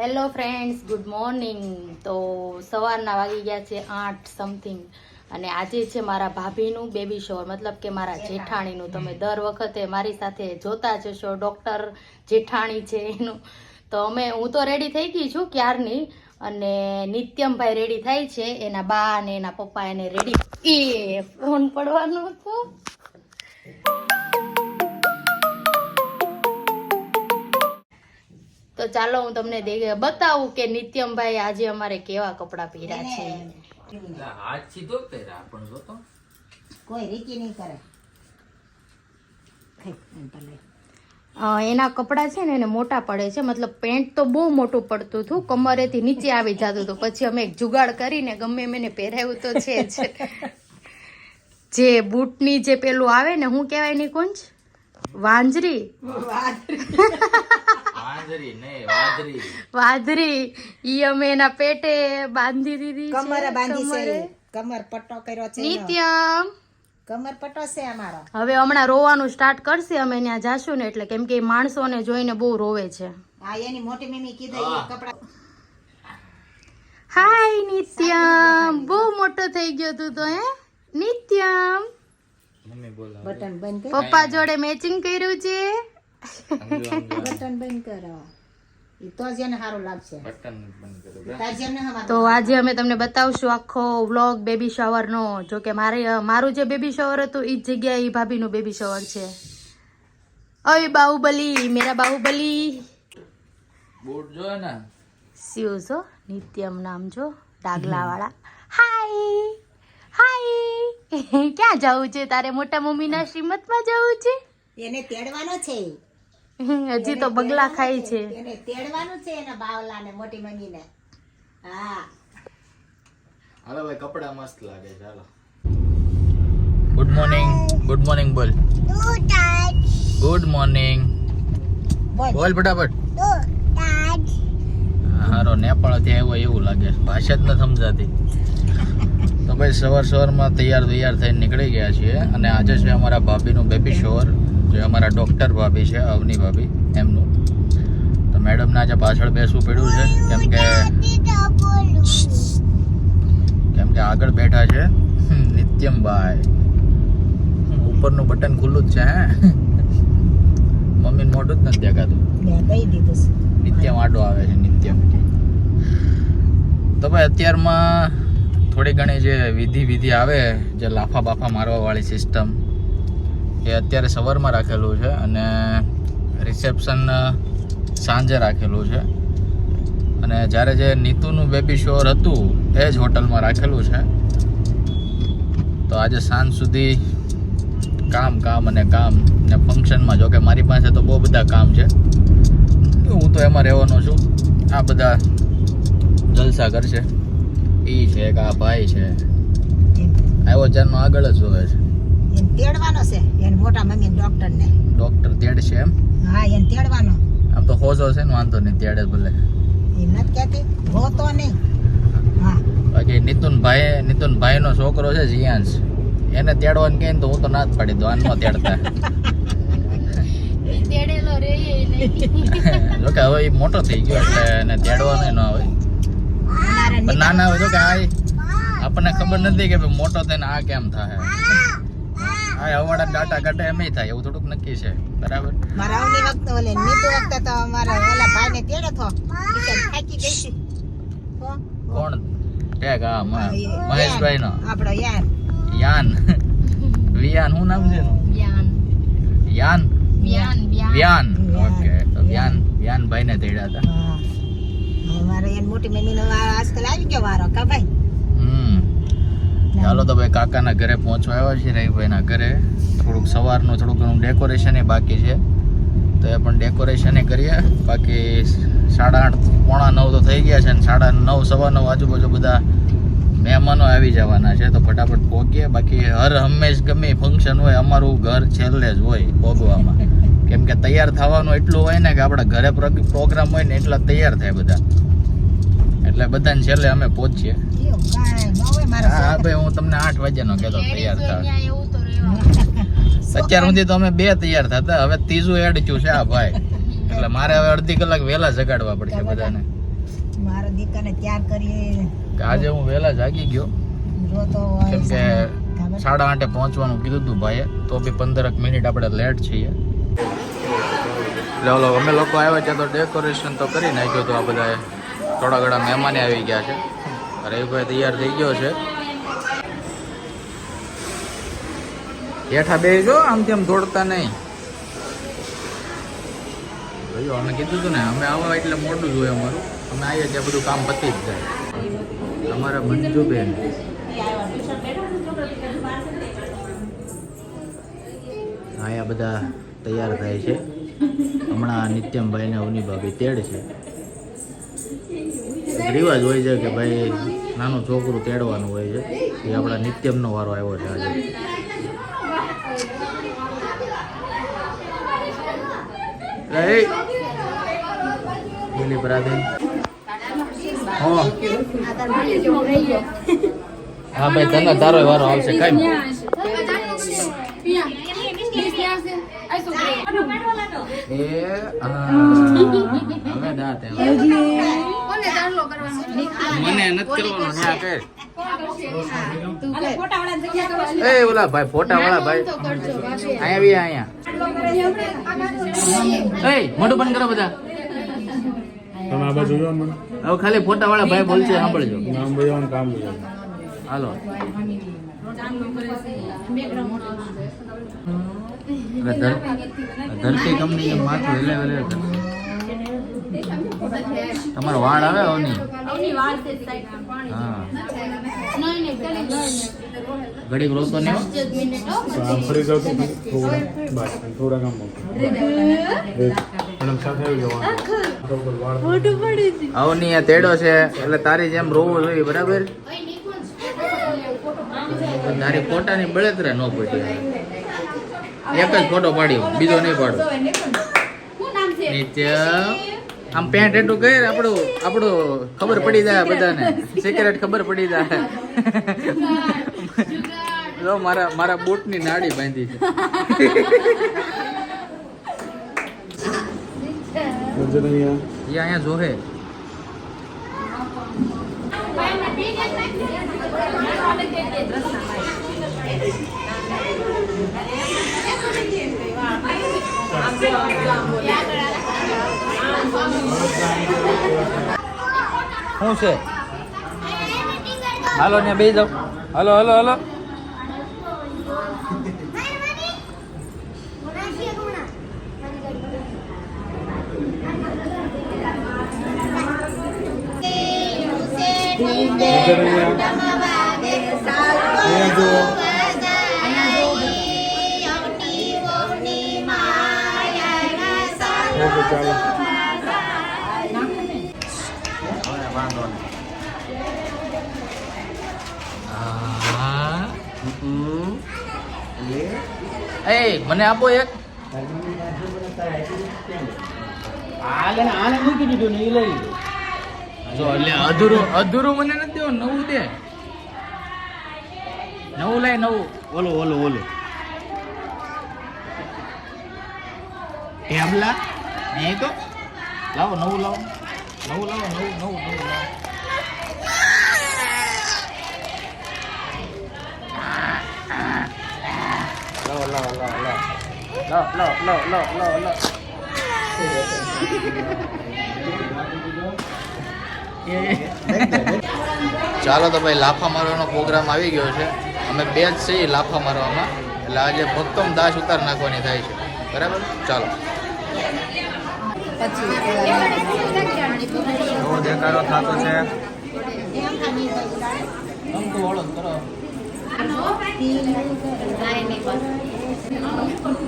Hello friends good morning તો સવારના વાગી ગયા છે આઠ સમથિંગ અને આજે છે મારા ભાભીનું બેબી શોર મતલબ કે મારા જેઠાણીનું. તમે દર વખતે મારી સાથે જોતા જ હશો. ડૉક્ટર જેઠાણી છે એનું. તો અમે હું તો રેડી થઈ ગઈ છું ક્યારની? અને નિત્યમભાઈ રેડી થાય છે. એના બા અને એના પપ્પા એને રેડી એ ફોન પડવાનો હતો. તો ચાલો હું તમને બતાવું કે નિત્યમભાઈ આજે અમારે કેવા કપડાં પહેર્યા છે. હાથ સીધો પહેર્યા પણ જો તો. કોઈ રીતિ નહીં કરે. ખાઈ, એમ ભલે. અ, એના કપડાં છે ને એને મોટા પડે છે મતલબ પેન્ટ તો બહુ મોટું પડતું હતું કમરેથી નીચે આવી જતું હતું પછી અમે એક જુગાડ કરીને ગમે એમ એને પહેરાયું તો છે જ. જે બૂટની જે પેલું આવે ને હું કહેવાયની કુંજ વાંજરી. વાદરી ઈ અમે એના પેટે બાંધી દીધી કમર બાંધી છે. કમર. પટ્ટો કર્યો છે નિત્યમ. કમર પટ્ટો છે અમારો. હવે હમણાં રોવાનું સ્ટાર્ટ કરશે અમે ત્યાં જાશું ને એટલે કેમ કે માણસોને જોઈને બહુ રોવે છે. હા એની મોટી મમ્મી કીધું એ કપડા. હાય નિત્યમ. બહુ મોટો થઈ ગયો તું તો હે? નિત્યમ. મમ્મી બોલા બટન બંધ પપ્પા જોડે મેચિંગ કર્યું છે? બટન બંધ કરો. તો આજે અમે તમને બતાવશું આખો વ્લોગ બેબી શાવરનો જો કે મારે મારું જે બેબી શાવર હતું એ જ જગ્યાએ એ ભાભીનું બેબી શાવર છે. અય બાહુબલી મેરા બાહુબલી. બૂટ જો ને નિત્યમ નામ જો ડાગલા વાળા હાય! હાય! ક્યાં જવું છે? તારે મોટા મમ્મીના શ્રીમતમાં જવું છે? એને તેડવાનો છે. હજી તો બગલા ખાય છે. એને તેડવાનું છે એના બાવલાને મોટી મમ્મી હા. હાલો ભાઈ કપડા મસ્ત લાગે છે હાલો. ગુડ મોર્નિંગ ગુડ મોર્નિંગ બોલ. ગુડ મોર્નિંગ બોલ. બોલ ફટાફટ. હારો નેપાળથી આવ્યો એવું લાગે ભાષા જ ન સમજાતી. તો ભાઈ સવાર સવારમાં તૈયાર તૈયાર થઈને નીકળી ગયા છીએ. અને આજે છે અમારા ભાભીનું બેબી શોર જે અમારા ડૉક્ટર ભાભી છે અવની ભાભી એમનું. તો મેડમને આજે પાછળ બેસવું પડ્યું છે કેમ કે કેમ કે આગળ બેઠા છે નિત્યમભાઈ. ઉપરનું બટન ખુલ્લું જ છે હે? મમ્મીને મોઢું જ નથી દેખાતું. નિત્યમ આડો આવે છે નિત્યમ તો ભાઈ અત્યારમાં થોડી ઘણી જે વિધિ વિધિ આવે જે લાફા બાફા મારવા વાળી સિસ્ટમ એ અત્યારે સવારમાં રાખેલું છે અને રિસેપ્શન સાંજે રાખેલું છે. અને જ્યારે જે નીતુનું બેબી શોર હતું એ જ હોટલમાં રાખેલું છે. તો આજે સાંજ સુધી કામ કામ અને કામ ને ફંક્શનમાં જોકે મારી પાસે તો બહુ બધા કામ છે. હું તો એમાં રહેવાનો છું. આ બધા જલસા કરશે. એ છે કે આ ભાઈ છે. આવ્યો ચારનો આગળ જ હોય છે. એને તેડવાનો છે. એને મોટા મમ્મી ડોક્ટર ને ડોક્ટર તેડશે એમ? હા એને તેડવાનો. આમ તો હોજો છે ને વાંધો નહીં તેડે ભલે. એ નથી કહેતી. રોતો નહીં. હા. બાકી નીતુનભાઈ નીતુનભાઈનો છોકરો છે જીયાંશ એને તેડવાનું કહે તો હું તો ના જ પાડી દઉં આન તેડતા. જોકે હવે એ મોટો થઈ ગયો એટલે એને તેડવાનું ન આવે નાના હોય તો કે આ આપણને ખબર નથી કે ભાઈ મોટો થઈને આ કેમ થાય. આ અવાડા ડાટા કાઢે એમ થાય એવું થોડુંક નક્કી છે. બરાબર? મારા આવની વખતે ઓલે નીતુ વખતે તો મારા ઓલા ભાઈને તેડે થો થાકી ગઈ છે. કોણ? ટેગ હા હા, મહેશભાઈ નો આપણો યાર યાન. વિયાન શું નામ છે એનું? વ્યાન. યાન વ્યાન વ્યાન. ઓકે તો વ્યાન વ્યાન ભાઈ ને તેડ્યા હતા. હા. મારે એની મોટી મમ્મીનો વારો આજકાલ આવી ગયો વારો કા ભાઈ? હમ. ચાલો તો ભાઈ કાકાના ઘરે પહોંચવા આવ્યા છીએ રહીભાઈના ઘરે. થોડુંક સવારનું થોડું ઘણું ડેકોરેશન એ બાકી છે. તો એ પણ ડેકોરેશન એ કરીએ. બાકી સાડા આઠ, પોણા નવ તો થઈ ગયા છે ને સાડા નવ, સવા નવ આજુબાજુ બધા મહેમાનો આવી જવાના છે. તો ફટાફટ પહોંચીએ બાકી હર હંમેશ ગમે ફંક્શન હોય, અમારું ઘર છેલ્લે જ હોય ભોગવામાં. કેમ કે તૈયાર થવાનું એટલું હોય ને કે આપણા ઘરે પ્રોગ્રામ હોય ને એટલા તૈયાર થાય બધા. એટલે બધાને છેલ્લે અમે પહોંચીએ. હા ભાઈ હું તમને આઠ વાગ્યાનો કહેતો તૈયાર તો અત્યાર સુધી તો અમે બે તૈયાર થતા હવે ત્રીજું એડ થયું છે આ ભાઈ. એટલે મારે હવે અડધી કલાક વહેલા જગાડવા પડશે બધાને. મારા દીકરાને ત્યાર કરી આજે હું વહેલા જાગી ગયો. કેમ કે સાડા આઠે પહોંચવાનું કીધું હતું ભાઈએ તો બી પંદરક મિનિટ આપણે લેટ છીએ. એટલે ઓલો અમે લોકો આવ્યા છે તો ડેકોરેશન તો કરી નાખ્યું હતું આ બધાએ. થોડા ઘણા મહેમાને આવી ગયા છે. રવિભાઈ તૈયાર થઈ ગયો છે. હેઠા બે જો આમ તેમ દોડતા નહીં. જોયું અમે કીધું હતું ને, અમે આવા એટલે મોડું જોયું અમારું. અમે આવીએ ત્યાં બધું કામ પતી જ જાય. તમારા મંજુબેન. આયા બધા તૈયાર થાય છે. હમણાં નિત્યમભાઈ ને અવની ભાભી તેડ છે. એક રિવાજ હોય છે કે ભાઈ નાનું છોકરું તેડવાનું હોય છે. એ આપણા નિત્યમનો વારો આવ્યો છે આજે. દિલીપ રાધે હા. ભાઈ તને તારો વારો આવશે કઈ ઓલા ભાઈ ફોટા ભાઈ અહીંયા અહીંયા એ મોટું બંધ કરો બધા. હવે ખાલી ફોટા વાળા ભાઈ બોલશે સાંભળજો. હાલો. ધરતી કંપની માથું હેલે હેલે કરશે. તમારો વાળ આવે અવની? હા. ઘડીક રોતો ને. ફરી જાવ થોડા બસ થોડા કામ મેડમ સાથે આવી જવાનું. અવની આ તેડો છે એટલે તારી જેમ રોવું જોઈએ બરાબર? તારી ફોટાની બળતરા ન પડી એક જ ફોટો પાડ્યો બીજો નહીં પાડ્યો. નિત્ય. આમ પેન્ટ એટલું કહે આપણું આપણું ખબર પડી જાય બધાને. સિક્રેટ ખબર પડી જાય. જો મારા મારા બૂટની નાડી બાંધી છે. અહીંયા એ અહીંયા જોહે. શું છે? હાલો ને બે જાવ હલો હલો હાલો. વજન ચાલો વાંધો નહીં. એ મને આપો એક. જો એટલે અધૂરું અધૂરું મને નથી દેવું નવું દે. નવું લાય નવું. ઓલું ઓલું ઓલું. ટેબલા નહીં તો લાવો નવું લાવો નવું લાવો નવું નવું નવું લાવો લાવો લાવો લાવો લાવો લાવો લાવો લાવો લાવો લાવો ચાલો તો ભાઈ લાફા મારવાનો પ્રોગ્રામ આવી ગયો છે. અમે બે જ છીએ લાફા મારવામાં. એટલે આજે ભક્તમ દાસ ઉતાર નાખવાની થાય છે. બરાબર? ચાલો. એવો દેખાડો થતો છે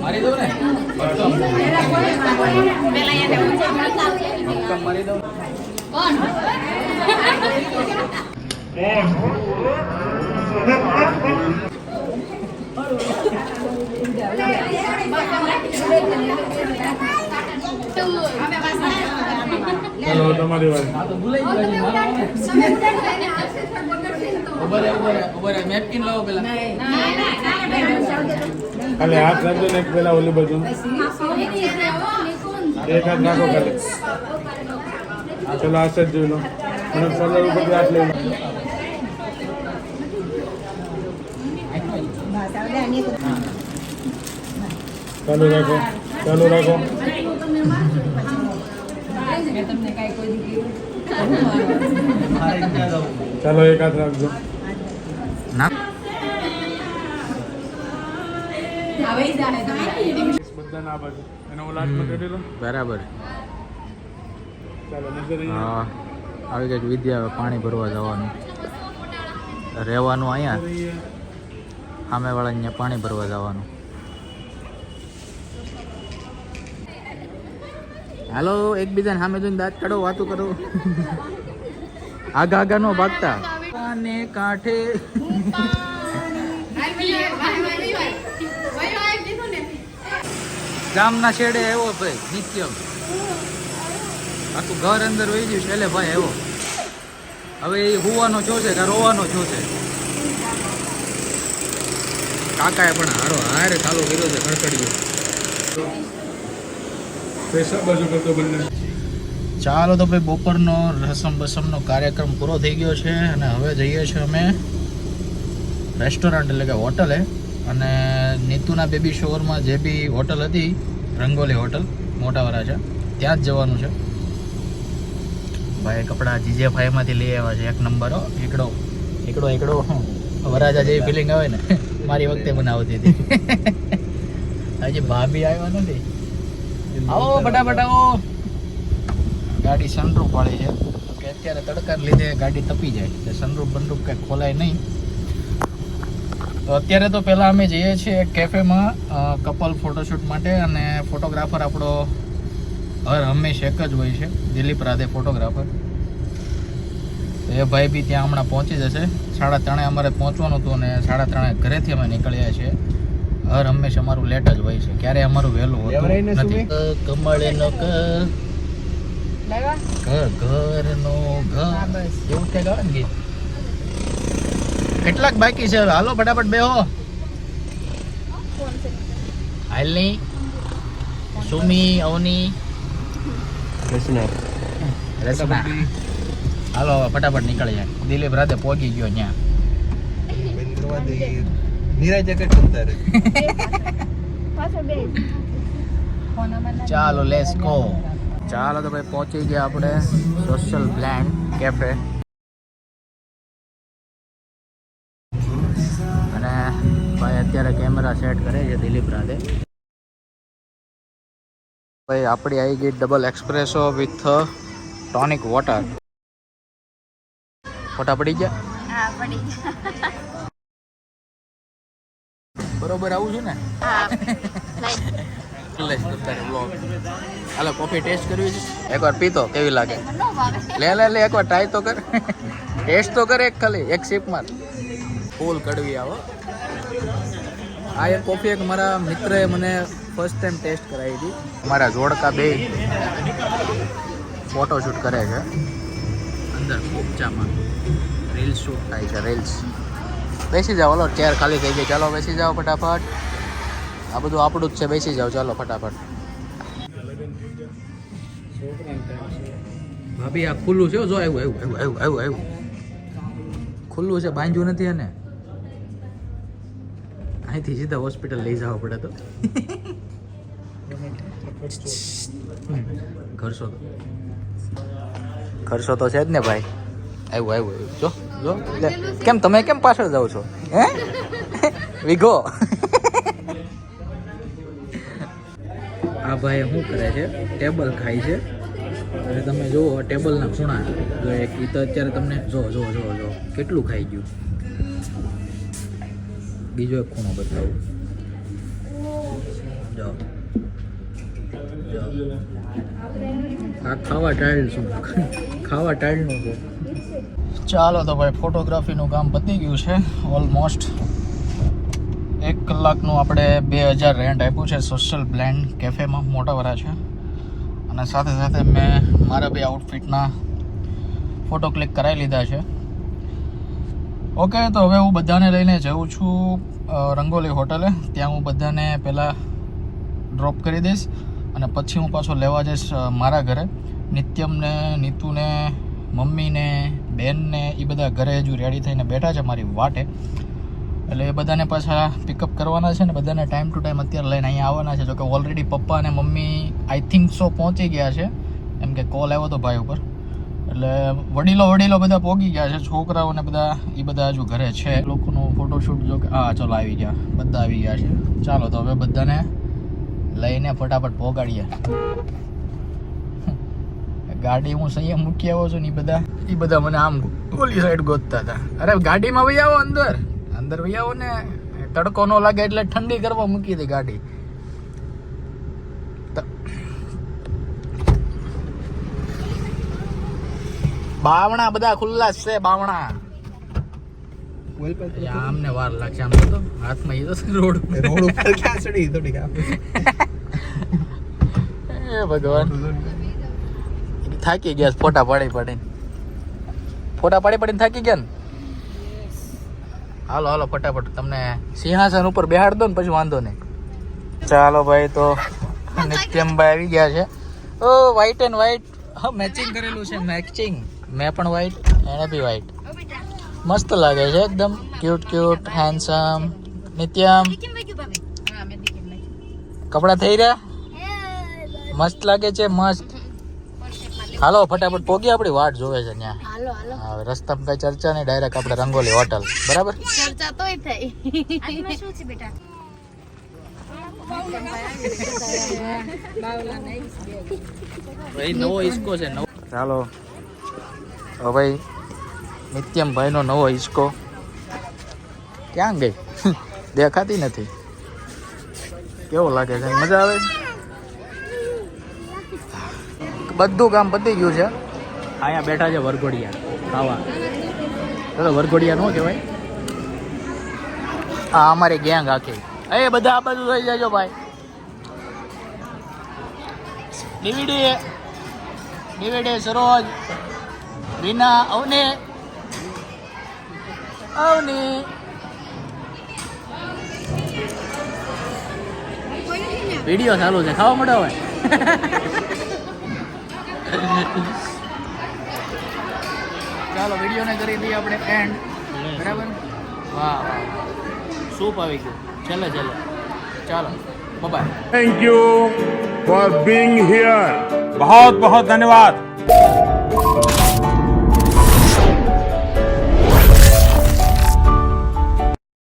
મારી દઉં ને મારી દઉં કોણ દઉં હેલો, તમારી વાત. મેપકિન લાવો પેલા ખાલી હાથ રાખજો ને પેલા ઓલી બાજુ. એક હાથ નાખો ખાલી. ચલો, આ જ જોઈ લો. અને પંદર ઉપર હાથ લઈ લો. ચાલુ રાખો ચાલુ રાખો. ચાલો એક હાથ રાખજો. ના. બધા ના બાજુ. એનો લાસ્ટમાં કરી લો બરાબર. ચાલો નજર અહીંયા. હા આવી કંઈક વિદ્યા પાણી ભરવા જવાનું. રહેવાનું અહીંયા? સામેવાળા અહીંયા પાણી ભરવા જવાનું. હાલો, એકબીજાને સામે જોઈને દાંત કાઢો, વાતો કરો. આગા આગા નો ભાગતા. અને કાંઠે. ગામના છેડે એવો ભાઈ, નિત્યમ. આખું ઘર અંદર વહી ગયું છેલ્લે ભાઈ એવો. હવે એ હુવાનો છો છે કે રોવાનો છો છે? કાકાએ પણ હારો હારે ચાલુ કર્યો છે, ખડખડ્યું પૈસા બાજુ કરતો બંને ચાલો તો ભાઈ બપોરનો રસમ બસમનો કાર્યક્રમ પૂરો થઈ ગયો છે અને હવે જઈએ છીએ અમે રેસ્ટોરન્ટ એટલે કે હોટલે અને નીતુના બેબી શોરમાં જે બી હોટલ હતી, રંગોલી હોટલ મોટા છે, ત્યાં જ જવાનું છે. ભાઈ કપડાં જીજે ફાઈમાંથી લઈ આવ્યા છે, એક નંબર એકડો એકડો એકડો વરાજા જેવી ફિલિંગ આવે ને, મારી વખતે બનાવતી હતી. હજી ભાભી આવ્યા નથી આવો બટા આવો. ગાડી સનરૂફ વાળી છે. કે અત્યારે તડકાને લીધે ગાડી તપી જાય. એટલે સનરૂફ બંદરૂફ કંઈ ખોલાય નહીં. તો અત્યારે તો પહેલાં અમે જઈએ છીએ કેફેમાં કપલ ફોટોશૂટ માટે અને ફોટોગ્રાફર આપણો હર હંમેશ એક જ હોય છે. દિલીપ રાધે ફોટોગ્રાફર એ ભાઈ બી ત્યાં હમણાં પહોંચી જશે. સાડા ત્રણે અમારે પહોંચવાનું હતું અને સાડા ત્રણે ઘરેથી અમે નીકળ્યા છીએ. હર હંમેશા અમારું લેટ જ હોય છે. ક્યારે અમારું વહેલું હોતું નથી. કમળ નો ઘર નો ઘર એવું તે ગાવ ને કેટલાક બાકી છે. હાલો ફટાફટ બેહો. હાલની સુમી અવની. રચના. હાલો હવે ફટાફટ નીકળી જાય. દિલીપ રાતે પહોંચી ગયો ત્યાં. ચાલો લેસ ગો ચાલો તો ભાઈ પહોંચી ગયા આપણે સોશિયલ બ્લેન્ડ કેફે અને ભાઈ અત્યારે કેમેરા સેટ કરે છે દિલીપ રાધે ભાઈ આપણી આવી ગઈ double espresso with tonic water ફોટા પડી ગયા. બરોબર આવું છું ને? હાલો કોફી ટેસ્ટ કરવી છે? એકવાર પીતો કેવી લાગે? લે લે લે એકવાર ટ્રાય તો કર. ટેસ્ટ તો કરે એક ખાલી એક સિપમાં ફૂલ કડવી આવો. આ એક કોફી એક મારા મિત્રએ મને ફર્સ્ટ ટાઈમ ટેસ્ટ કરાવી હતી. મારા જોડકા બે ફોટોશૂટ કરે છે. અંદર ઉપચામાં રીલ્સ શૂટ થાય છે રીલ્સ બેસી જાઓ હલો ચેર ખાલી થઈ ગઈ. ચાલો બેસી જાઓ ફટાફટ. આ બધું આપણું જ છે બેસી જાઓ ચાલો ફટાફટ. ભાભી આ ખુલ્લું છે જો આવ્યું આવ્યું આવ્યું આવ્યું આવ્યું ખુલ્લું છે બાંધ્યું નથી એને. અહીંથી સીધા હોસ્પિટલ લઈ જવા પડે તો. ઘરસો તો ઘરસો તો છે જ ને ભાઈ. આવ્યું આવ્યું જો જો. કેમ તમે કેમ પાછળ જાઓ છો? હે? વિગો આ ભાઈ શું કરે છે? ટેબલ ખાય છે. અને તમે જુઓ, ટેબલના ખૂણા. જો એક ઈ તો અત્યારે તમને જો જો જો જો. કેટલું ખાઈ ગયું? બીજો એક ખૂણો બતાવું. જો. આ ખાવા ટાઈલ શું ખાવા ટાઈલનું છે ચાલો તો ભાઈ ફોટોગ્રાફીનું કામ પતી ગયું છે ઓલમોસ્ટ એક કલાકનું આપણે બે હજાર રેન્ટ આપ્યું છે સોશિયલ બ્લેન્ડ કેફેમાં મોટાવાળા છે. અને સાથે સાથે મેં મારા બે આઉટફિટના ફોટો ક્લિક કરાવી લીધા છે. ઓકે, તો હવે હું બધાને લઈને જઉં છું રંગોલી હોટલે. ત્યાં હું બધાને પહેલાં ડ્રોપ કરી દઈશ અને પછી હું પાછો લેવા જઈશ મારા ઘરે. નિત્યમને, નીતુને, મમ્મીને બેનને એ બધા ઘરે હજુ રેડી થઈને બેઠા છે મારી વાટે. એટલે એ બધાને પાછા પિકઅપ કરવાના છે ને બધાને ટાઈમ ટુ ટાઈમ અત્યારે લઈને અહીંયા આવવાના છે. જોકે ઓલરેડી પપ્પા અને મમ્મી આઈ થિંક સો પહોંચી ગયા છે. એમ કે કોલ આવ્યો હતો ભાઈ ઉપર. એટલે વડીલો વડીલો બધા પહોંચી ગયા છે. છોકરાઓને બધા એ બધા હજુ ઘરે છે. લોકોનું ફોટોશૂટ જો હા ચલો આવી ગયા. બધા આવી ગયા છે. ચાલો તો હવે બધાને લઈને ફટાફટ પહોંચાડીએ ગાડી હું સંયમ મૂકી આવ્યો છું ને એ બધા. એ બધા મને આમ ઓલી સાઈડ ગોતતા હતા. અરે ગાડીમાં ભાઈ આવો અંદર. અંદર ભાઈ આવો ને. તડકો ન લાગે એટલે ઠંડી કરવા મૂકી હતી ગાડી. બાવણા બધા ખુલ્લા છે બાવણા. આમને વાર લાગશે આમ તો હાથમાં એ તો રોડ રોડ ઉપર ક્યાં ચડી? થોડીક એ ભગવાન. થાકી ગયા ફોટા પાડી પાડીને. ફોટા પાડી પાડીને થાકી ગયા ને? હાલો હાલો ફટાફટ. તમને સિંહાસન ઉપર બેહાડ દો ને પછી વાંધો નહીં. ચાલો ભાઈ તો નિત્યમભાઈ આવી ગયા છે. ઓ વ્હાઈટ એન્ડ વ્હાઈટ હા મેચિંગ કરેલું છે મેચિંગ મેં પણ વ્હાઈટ એણે બી વ્હાઈટ મસ્ત લાગે છે એકદમ. Cute cute handsome Nityam. કપડાં થઈ રહ્યા? મસ્ત લાગે છે મસ્ત. હાલો ફટાફટ પોગી આપણી વાટ જોવે છે ત્યાં. હાલો હાલો. હવે રસ્તામાં કઈ ચર્ચા નહીં ડાયરેક્ટ આપણે રંગોલી હોટલ બરાબર? ચર્ચા તોય થઈ. ભાઈ નવો હિસકો છે નવો. ચાલો ભાઈ નિત્યમભાઈનો નવો હિસકો ક્યાં ગઈ? દેખાતી નથી. કેવો લાગે છે મજા આવે? બધું કામ પતી ગયું છે. અહીંયા બેઠા છે વરઘોડિયા ખાવા. તો વરઘોડિયા નો કહેવાય. આ અમારી ગેંગ આખી. એ બધા આ બાજુ થઈ જાજો ભાઈ. ડીવીડી ડીવીડી સરોજ રીના અવને. અવની. વીડિયો ચાલુ છે. ખાવા મળે હોય? ચાલો વિડીયોને કરી દઈએ આપણે એન્ડ બરાબર? વાહ વાહ સૂપ આવી ગયું. ચાલો ચાલો. ચાલો. Bye thank you for being here બહુ બહુ ધન્યવાદ.